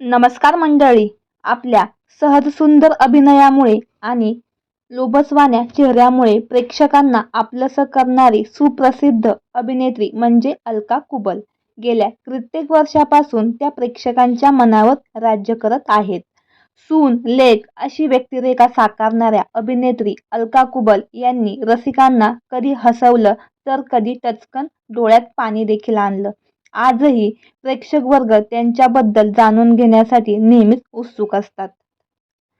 नमस्कार मंडळी. आपल्या सहज सुंदर अभिनयामुळे आणि लोबसवान्या चेहऱ्यामुळे प्रेक्षकांना आपलंसं करणारी सुप्रसिद्ध अभिनेत्री म्हणजे अलका कुबल. गेल्या कित्येक वर्षापासून त्या प्रेक्षकांच्या मनावर राज्य करत आहेत. सून लेख अशी व्यक्तिरेखा साकारणाऱ्या अभिनेत्री अलका कुबल यांनी रसिकांना कधी हसवलं तर कधी टचकन डोळ्यात पाणी देखील आणलं. आजही प्रेक्षकवर्ग त्यांच्याबद्दल जाणून घेण्यासाठी नेहमीच उत्सुक असतात.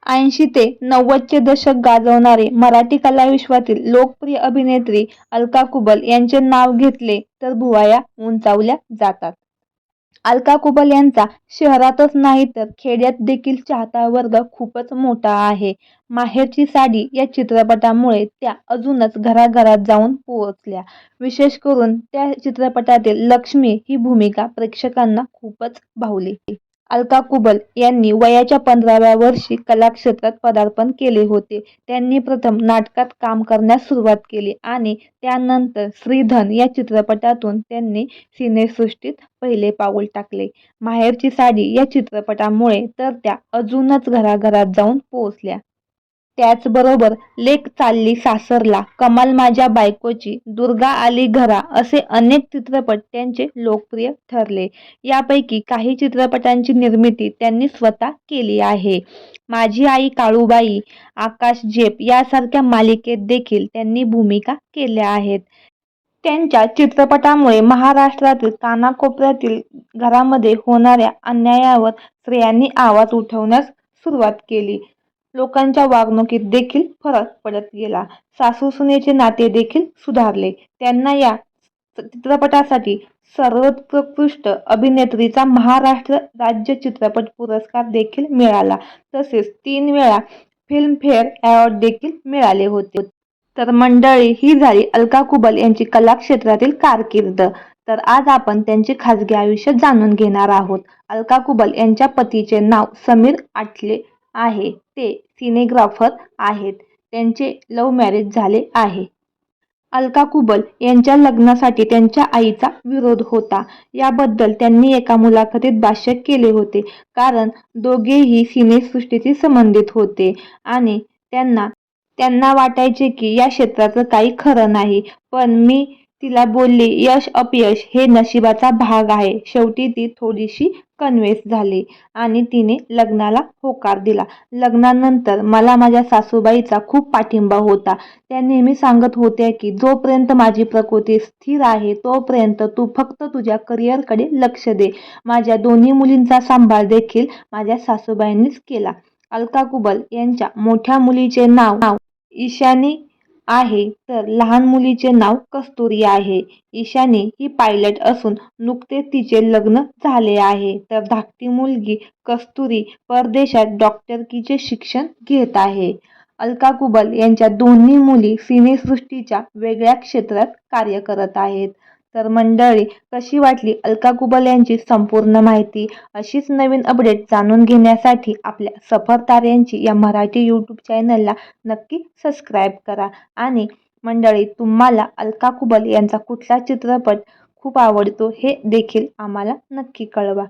ऐंशी ते नव्वदचे दशक गाजवणारे मराठी कलाविश्वातील लोकप्रिय अभिनेत्री अलका कुबल यांचे नाव घेतले तर भुवया उंचावल्या जातात. अलका कुबल यांचा शहरातच नाही तर खेड्यात देखील चाहता वर्ग खूपच मोठा आहे. माहेरची साडी या चित्रपटामुळे त्या अजूनच घराघरात जाऊन पोहोचल्या. विशेष करून त्या चित्रपटातील लक्ष्मी ही भूमिका प्रेक्षकांना खूपच भावली. अलका कुबल यांनी वयाच्या पंधराव्या वर्षी कलाक्षेत्रात पदार्पण केले होते. त्यांनी प्रथम नाटकात काम करण्यास सुरुवात केली आणि त्यानंतर श्रीधन या चित्रपटातून त्यांनी सिनेसृष्टीत पहिले पाऊल टाकले. माहेरची साडी या चित्रपटामुळे तर त्या अजूनच घराघरात जाऊन पोहोचल्या. त्याचबरोबर लेक चालली सासरला कमाल माझ्या बायकोची दुर्गा आली घरा असे अनेक चित्रपट त्यांचे लोकप्रिय ठरले. यापैकी काही चित्रपटांची निर्मिती त्यांनी स्वतः केली आहे. माझी आई काळूबाई आकाश झेप यासारख्या मालिकेत देखील त्यांनी भूमिका केल्या आहेत. त्यांच्या चित्रपटामुळे महाराष्ट्रातील कानाकोपऱ्यातील घरामध्ये होणाऱ्या अन्यायावर स्त्रियांनी आवाज उठवण्यास सुरुवात केली. लोकांच्या वागणुकीत देखील फरक पडत गेला. सासू सुनेचे नाते देखील सुधारले. त्यांना या चित्रपटासाठी सर्वोत्कृष्ट अभिनेत्रीचा महाराष्ट्र राज्य चित्रपट पुरस्कार देखील मिळाला. तसेच तीन वेळा फिल्मफेअर अवॉर्ड देखील मिळाले होते. तर मंडळी ही झाली अलका कुबल यांची कला क्षेत्रातील कारकीर्द. तर आज आपण त्यांचे खासगी आयुष्य जाणून घेणार आहोत. अलका कुबल यांच्या पतीचे नाव समीर आठले आहे. ते सिनेग्राफर आहेत. त्यांचे लव्ह मॅरेज झाले आहे. अलका कुबल यांच्या लग्नासाठी त्यांच्या आईचा विरोध होता. याबद्दल त्यांनी एका मुलाखतीत भाष्य केले होते. कारण दोघेही सिनेसृष्टीशी संबंधित होते आणि त्यांना त्यांना वाटायचे की या क्षेत्राचं काही खरं नाही. पण मी तिला बोलली यश अपयश हे नशिबाचा भाग आहे. शेवटी ती थोडीशी कन्व्हेन्स झाली आणि तिने लग्नाला होकार दिला. लग्नानंतर मला माझ्या सासूबाईचा खूप पाठिंबा होता. त्या नेहमी सांगत होत्या की जोपर्यंत माझी प्रकृती स्थिर आहे तोपर्यंत तू फक्त तुझ्या करिअरकडे लक्ष दे. माझ्या दोन्ही मुलींचा सांभाळ देखील माझ्या सासूबाईंनीच केला. अलका कुबल यांच्या मोठ्या मुलीचे नाव ईशानी आहे. तर लहान मुलीचे नाव कस्तुरी आहे. ईशानी ही पायलट असून नुकतेच तिचे लग्न झाले आहे. तर धाकटी मुलगी कस्तुरी परदेशात डॉक्टरकीचे शिक्षण घेत आहे. अलका कुबल यांच्या दोन्ही मुली सिनेसृष्टीच्या वेगळ्या क्षेत्रात कार्य करत आहेत. तर मंडळी कशी वाटली अलका कुबल यांची संपूर्ण माहिती? अशीच नवीन अपडेट जाणून घेण्यासाठी आपल्या सफर ताऱ्यांची या मराठी यूट्यूब चॅनलला नक्की सबस्क्राईब करा. आणि मंडळी तुम्हाला अलका कुबल यांचा कुठला चित्रपट खूप आवडतो हे देखील आम्हाला नक्की कळवा.